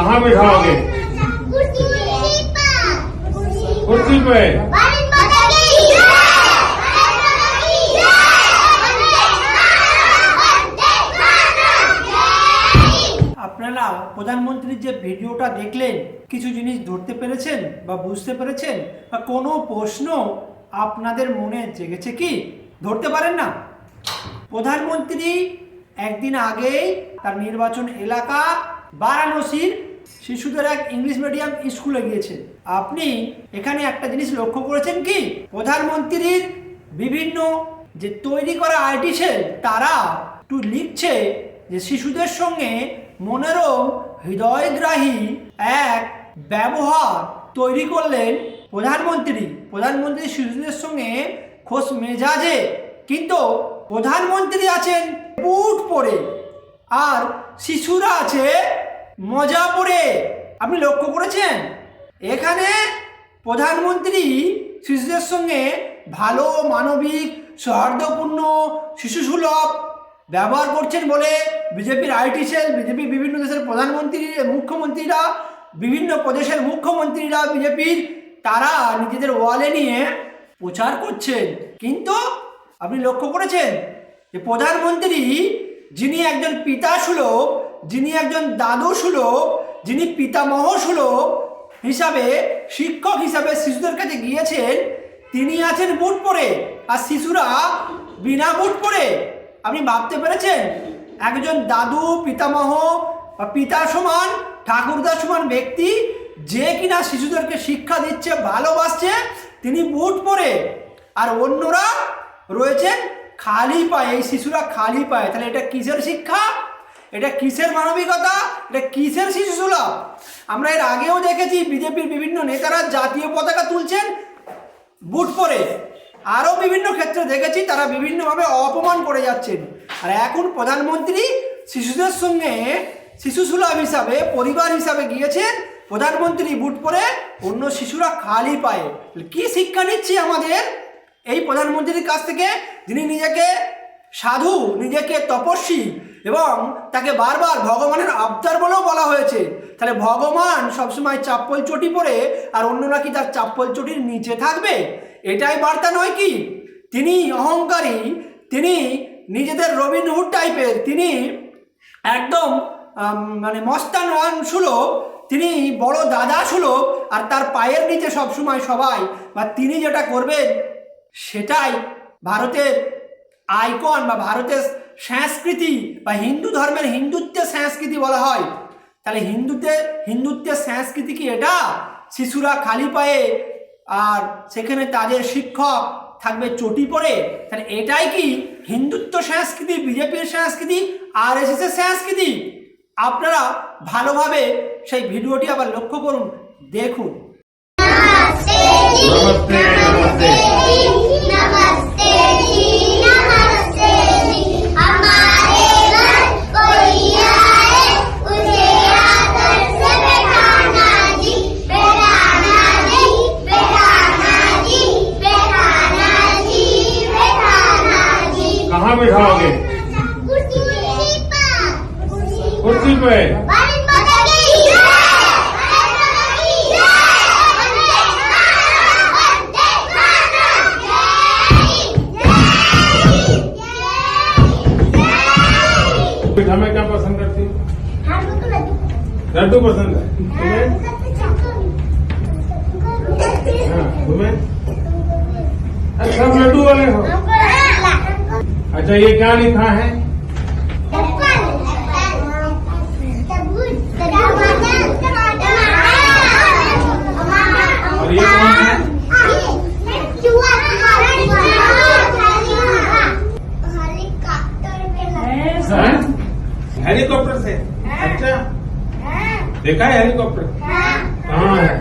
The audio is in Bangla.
कहाँ बिठाओगे कुर्सी पर कुर्सी पे भारत माता की जय भारत माता की जय वंदे मातरम वंदे मातरम আপনারা প্রধানমন্ত্রীর যে ভিডিওটা দেখলেন কিছু জিনিস ধরতে পেরেছেন বা বুঝতে পেরেছেন বা কোনো প্রশ্ন আপনাদের মনে জেগেছে কি ধরতে পারেন না প্রধানমন্ত্রী একদিন আগেই তার নির্বাচন এলাকা বারাণসীর শিশুদের এক ইংলিশ মিডিয়াম স্কুলে গিয়েছে। আপনি এখানে একটা জিনিস লক্ষ্য করেছেন কি? প্রধানমন্ত্রীর বিভিন্ন যে তৈরি করা আইটি সেল, তারা একটু লিখছে যে শিশুদের সঙ্গে মনোরম, হৃদয়গ্রাহী এক ব্যবহার তৈরি করলেন প্রধানমন্ত্রী। প্রধানমন্ত্রী শিশুদের সঙ্গে খোশ মেজাজে। কিন্তু প্রধানমন্ত্রী আছেন বুট পরে। আর শিশুরা আছে মজা পড়ে আপনি লক্ষ্য করেছেন? এখানে প্রধানমন্ত্রী শিশুদের সঙ্গে ভালো মানবিক, সৌহার্দ্যপূর্ণ শিশু সুলভ ব্যবহার করছেন বলে বিজেপির আইটি সেল বিজেপি বিভিন্ন দেশের প্রধানমন্ত্রী, মুখ্যমন্ত্রীরা, বিভিন্ন প্রদেশের মুখ্যমন্ত্রীরা বিজেপির, তারা নিজেদের ওয়ালে নিয়ে প্রচার করছেন। কিন্তু আপনি লক্ষ্য করেছেন যে প্রধানমন্ত্রী, যিনি একজন পিতা সুলভ যিনি একজন দাদু সুলভ যিনি পিতামহ সুলভ হিসাবে শিক্ষক হিসাবে শিশুদের কাছে গিয়েছেন, তিনি আছেন বুট পরে। আর শিশুরা বিনা বুট পরে। আপনি ভাবতে পেরেছেন? একজন দাদু, পিতামহ বা পিতা সমান, ঠাকুরদা সমান ব্যক্তি, যে কিনা শিশুদেরকে শিক্ষা দিচ্ছে, ভালোবাসছে, তিনি বুট পরে। আর অন্যরা রয়েছেন খালি পায়ে। এই শিশুরা খালি পায়ে। তাহলে এটা কিসের শিক্ষা? এটা কিসের মানবিকতা? এটা কিসের শিশু সুলভ? আমরা এর আগেও দেখেছি বিজেপির বিভিন্ন নেতারা জাতীয় পতাকা তুলছেন বুট পরে। আরও বিভিন্ন ক্ষেত্রে দেখেছি তারা বিভিন্নভাবে অপমান করে যাচ্ছেন। আর এখন প্রধানমন্ত্রী শিশুদের সঙ্গে শিশু সুলভ হিসাবে পরিবার হিসাবে গিয়েছেন। প্রধানমন্ত্রী বুট পরে অন্য শিশুরা খালি পায়। কি শিক্ষা নিচ্ছি আমাদের? এই প্রধানমন্ত্রীর কাছ থেকে যিনি নিজেকে সাধু, নিজেকে তপস্বী এবং তাকে বারবার ভগবানের আবদার বলেও বলা হয়েছে। তাহলে ভগবান সবসময় চাপ্পল চটি পরে আর অন্যরা কি তার চাপ্পল চটির নিচে থাকবে? এটাই বার্তা নয় কি? তিনি অহংকারী, তিনি নিজেদের রবিনহুড টাইপের তিনি একদম মানে মস্তান সুলভ, তিনি বড় দাদা সুলভ, আর তার পায়ের নিচে সবসময় সবাই, বা তিনি যেটা করবেন সেটাই ভারতের আইকন বা ভারতের সংস্কৃতি বা হিন্দু ধর্মের হিন্দুত্বের সংস্কৃতি বলা হয়। তাহলে হিন্দুতে, হিন্দুত্বের সংস্কৃতি কি এটা? শিশুরা খালি পায়ে আর সেখানে তাদের শিক্ষক থাকবে চটি পরে। তাহলে এটাই কি? হিন্দুত্ব সংস্কৃতি বিজেপির সংস্কৃতি, আর এস এর সংস্কৃতি? আপনারা ভালোভাবে সেই ভিডিওটি আবার লক্ষ্য করুন, দেখুন। मातरम जय जय मीठा में क्या पसंद करती? हो लड्डू पसंद है। तुम्हें? हाँ तुम्हें? अच्छा लड्डू वाले हो। अच्छा ये क्या लिखा है? और ये कौन है? हाँ? हेलीकॉप्टर से। अच्छा। देखा है हेलीकॉप्टर? कहाँ है हाँ?